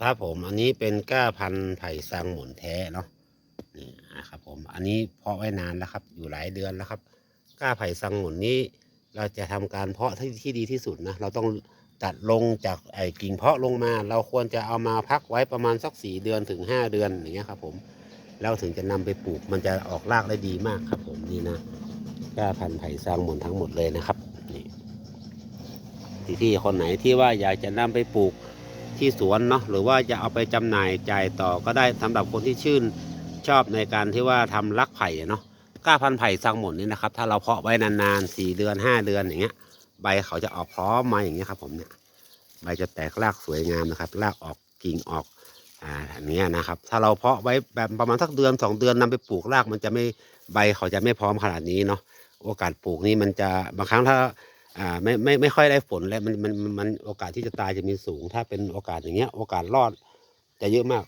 ครับผมอันนี้เป็นก้าพันธุ์ไผ่ซังหมุนแท้เนาะนี่นะครับผมอันนี้เพาะไว้นานแล้วครับ อยู่หลายเดือนแล้วครับ ก้าไผ่ซังหมุนนี้เราจะทำการเพาะที่ที่ดีที่สุดนะเราต้องตัดลงจากไอ้กิ่งเพาะลงมา เราควรจะเอามาพักไว้ประมาณสักสี่เดือนถึงห้าเดือนอย่างเงี้ยครับผมเราถึงจะนำไปปลูกมันจะออกรากได้ดีมากครับ ผมนี่นะก้าพันธุ์ไผ่ซังหมุนทั้งหมดเลยนะครับนี่ที่คนไหนที่ว่าอยากจะนำไปปลูก ที่สวนเนาะหรือว่าจะเอาไปจำหน่ายจ่ายต่อก็ได้สำหรับคนที่ชื่นชอบในการที่ว่าทำรักไผ่เนาะก้าพันไผ่สังหมดนี่นะครับ ถ้าเราเพาะไว้นานๆสี่เดือนห้าเดือนอย่างเงี้ย ใบเขาจะออกพร้อมมาอย่างเงี้ยครับ ผมเนี่ยใบจะแตกรากสวยงามนะครับรากออกกิ่งออกอ่าอันเนี้ยนะครับ ถ้าเราเพาะไว้แบบประมาณสักเดือนสองเดือนนำไปปลูกรากมันจะไม่ใบเขาจะไม่พร้อมขนาดนี้เนาะโอกาสปลูกนี่มันจะบางครั้งถ้า อ่าไม่ไม่ไม่ค่อยได้ฝนแล้วมันมันมันโอกาสที่จะตายจะมีสูง ถ้าเป็นโอกาสอย่างเงี้ย โอกาสรอดจะเยอะมาก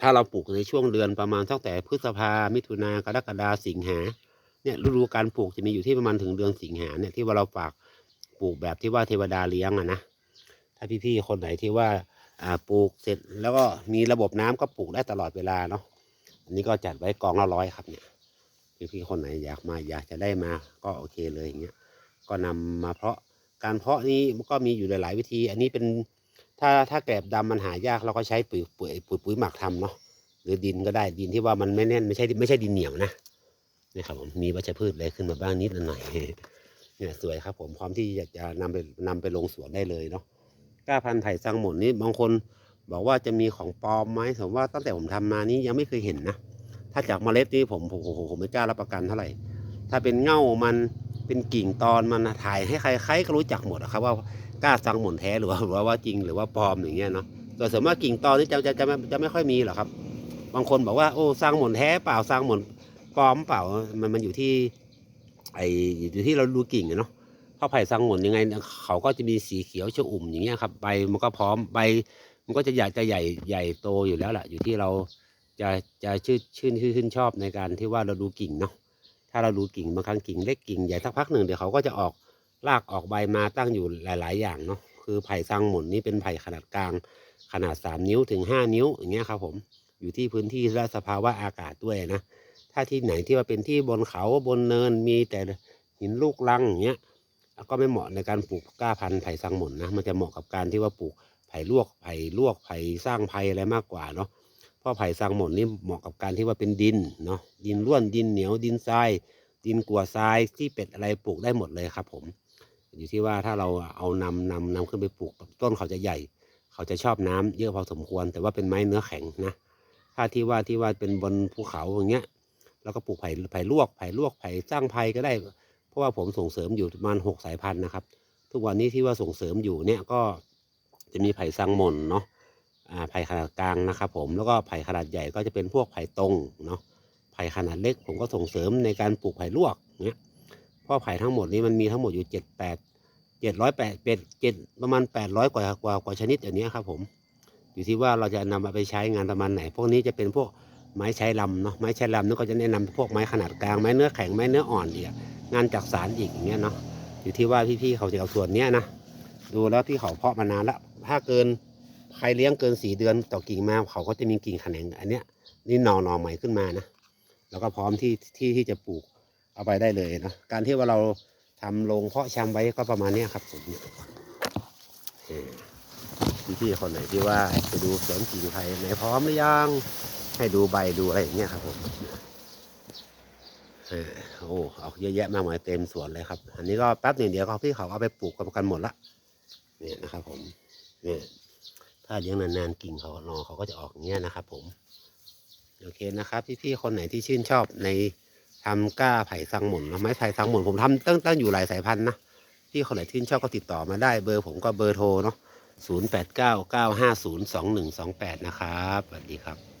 ถ้าเราปลูกในช่วงเดือนประมาณตั้งแต่พฤษภามิถุนากรกฎาสิงหาเนี่ยฤดูการปลูกจะมีอยู่ที่ประมาณถึงเดือนสิงหาเนี่ยที่ว่าเราฝากปลูกแบบที่ว่าเทวดาเลี้ยงอะนะถ้าพี่ๆคนไหนที่ว่าอ่าปลูกเสร็จแล้วก็มีระบบน้ำก็ปลูกได้ตลอดเวลาเนาะอันนี้ก็จัดไว้กองละร้อยครับเนี่ยพี่ๆคนไหนอยากมาอยากจะได้มาก็โอเคเลยอย่างเงี้ย ก็นำมาเพาะการเพาะนี้ก็มีอยู่หลาย ๆ วิธี อันนี้เป็นถ้าถ้าแกลบดำมันหายากเราก็ใช้ปุ๋ยปุ๋ยปุ๋ยปุ๋ยหมักทำเนาะหรือดินก็ได้ดินที่ว่ามันไม่แน่นไม่ใช่ไม่ใช่ดินเหนียวนะนี่ครับผมมีวัชพืชอะไรขึ้นมาบ้างนิดหน่อยเนี่ยสวยครับผมพร้อมที่จะจะนำไปนำไปลงสวนได้เลยเนาะก้าพันธุ์ไผ่สังหมุนนี้บางคนบอกว่าจะมีของปลอมไหมผมว่าตั้งแต่ผมทำมานี้ยังไม่เคยเห็นนะถ้าจากเมล็ดนี่ผมผมผมผมไม่กล้ารับประกันเท่าไหร่ ถ้าเป็นเง่ามัน เป็นกิ่งตอนมันถ่ายให้ใครใครก็รู้จักหมดอะครับ ว่ากล้าสังหมุนแท้หรือว่าหรือว่าจริงหรือว่าปลอมอย่างเงี้ยเนาะแต่ส่วนมากกิ่งตอนนี่จะจะจะไม่จะไม่ค่อยมีหรอกครับ บางคนบอกว่าโอ้สร้างหมุนแท้เปล่าสร้างหมุนปลอมเปล่ามันมันอยู่ที่ ไออยู่ที่เราดูกิ่งเนาะเพราะไผ่สังหมุนยังไง เขาก็จะมีสีเขียวชอุ่มอย่างเงี้ยครับใบมันก็พร้อมใบมันก็จะใหญ่จะใหญ่ใหญ่โตอยู่แล้วแหละอยู่ที่เราจะจะชื่นชื่นชื่นชอบในการที่ว่าเราดูกิ่งเนาะ ถ้าเราดูกิ่งบางครั้งกิ่งเล็กกิ่งใหญ่สักพักหนึ่งเดี๋ยวเขาก็จะออกรากออกใบมาตั้งอยู่หลาย ๆ อย่างเนาะคือไผ่ซังหมุนนี่เป็นไผ่ขนาดกลาง ขนาด 3 นิ้วถึง 5 นิ้วอย่างเงี้ยครับผมอยู่ที่พื้นที่และสภาวะอากาศด้วยนะถ้าที่ไหนที่ว่าเป็นที่บนเขาบนเนินมีแต่หินลูกลังอย่างเงี้ยก็ไม่เหมาะในการปลูกกล้าพันธุ์ไผ่ซังหมุนนะมันจะเหมาะกับการที่ว่าปลูกไผ่ลวกไผ่ลวกไผ่สร้างไผ่อะไรมากกว่าเนาะ พราะไผ่ซังหมุนนี่เหมาะกับการที่ว่าเป็นดินเนาะดินร่วนดินเหนียวดินทราย ดินกัวทรายที่เป็ดอะไรปลูกได้หมดเลยครับ ผม อยู่ที่ว่าถ้าเราเอานำนำนำขึ้นไปปลูกต้นเขาจะใหญ่ เขาจะชอบน้ำเยอะพอสมควร แต่ว่าเป็นไม้เนื้อแข็งนะถ้าที่ว่าที่ว่าเป็นบนภูเขาอย่างเงี้ยเราก็ปลูกไผ่ไผ่ลวกไผ่ลวกไผ่สร้างไผ่ก็ได้ เพราะว่าผมส่งเสริมอยู่ประมาณหกสายพันธุ์นะครับ ทุกวันนี้ที่ว่าส่งเสริมอยู่เนี่ยก็จะมีไผ่สังหม่นเนาะ ไผ่ขนาดกลางนะครับ ผมแล้วก็ไผ่ขนาดใหญ่ก็จะเป็นพวกไผ่ตรงเนาะไผ่ขนาดเล็กผมก็ส่งเสริมในการปลูกไผ่ลวกเนี้ยเพราะไผ่ทั้งหมดนี้มันมีทั้งหมดอยู่เจ็ดแปดเจ็ดร้อยแปดเป็ดเจ็ดประมาณแปดร้อยกว่ากว่ากว่าชนิดอย่างนี้ครับ ผมอยู่ที่ว่าเราจะนำมาไปใช้งานประมาณไหน พวกนี้จะเป็นพวกไม้ใช้ลำเนาะไม้ใช้ลำนั่นก็จะแนะนำพวกไม้ขนาดกลางไม้เนื้อแข็งไม้เนื้ออ่อนอีกงานจักสารอีกอย่างเงี้ยเนาะอยู่ที่ว่าพี่ๆเขาจะเอาส่วนเนี้ยนะดูแล้วที่เขาเพาะมานานแล้วถ้าเกิน ใครเลี้ยงเกินสี่เดือนต่อกิ่งมาเขาก็จะมีกิ่งแขนงอันเนี้ยนี่หนอหนอใหม่ขึ้นมานะแล้วก็พร้อมที่ที่ที่จะปลูกเอาไปได้เลยนะการที่ว่าเราทำโรงเพาะชำไว้ก็ประมาณเนี้ยครับผมพี่พี่คนไหนที่ว่าจะดูสวนกิ่งไผ่ไหนพร้อมหรือยังให้ดูใบดูอะไรอย่างเงี้ยครับผมเออโอ้เอาเยอะแยะมากมายเต็มสวนเลยครับ อันนี้ก็แป๊บหนึ่งเดียวเขาพี่เขาเอาไปปลูกกันหมดละเนี่ยนะครับผมเนี่ย ถ้าเลี้ยงนานๆกิ่งเขาหนอเขาก็จะออกอย่างเงี้ยนะครับ ผมโอเคนะครับพี่ๆคนไหนที่ชื่นชอบในทำก้าไผ่สังหมุนไม้ไผ่สังหมุนผมทำตั้งตั้งอยู่หลายสายพันธุ์นะพี่คนไหนที่ชื่นชอบก็ติดต่อมาได้เบอร์ผมก็เบอร์โทรเนาะศูนย์แปดเก้าเก้าห้าศูนย์สองหนึ่งสองแปดนะครับสวัสดีครับ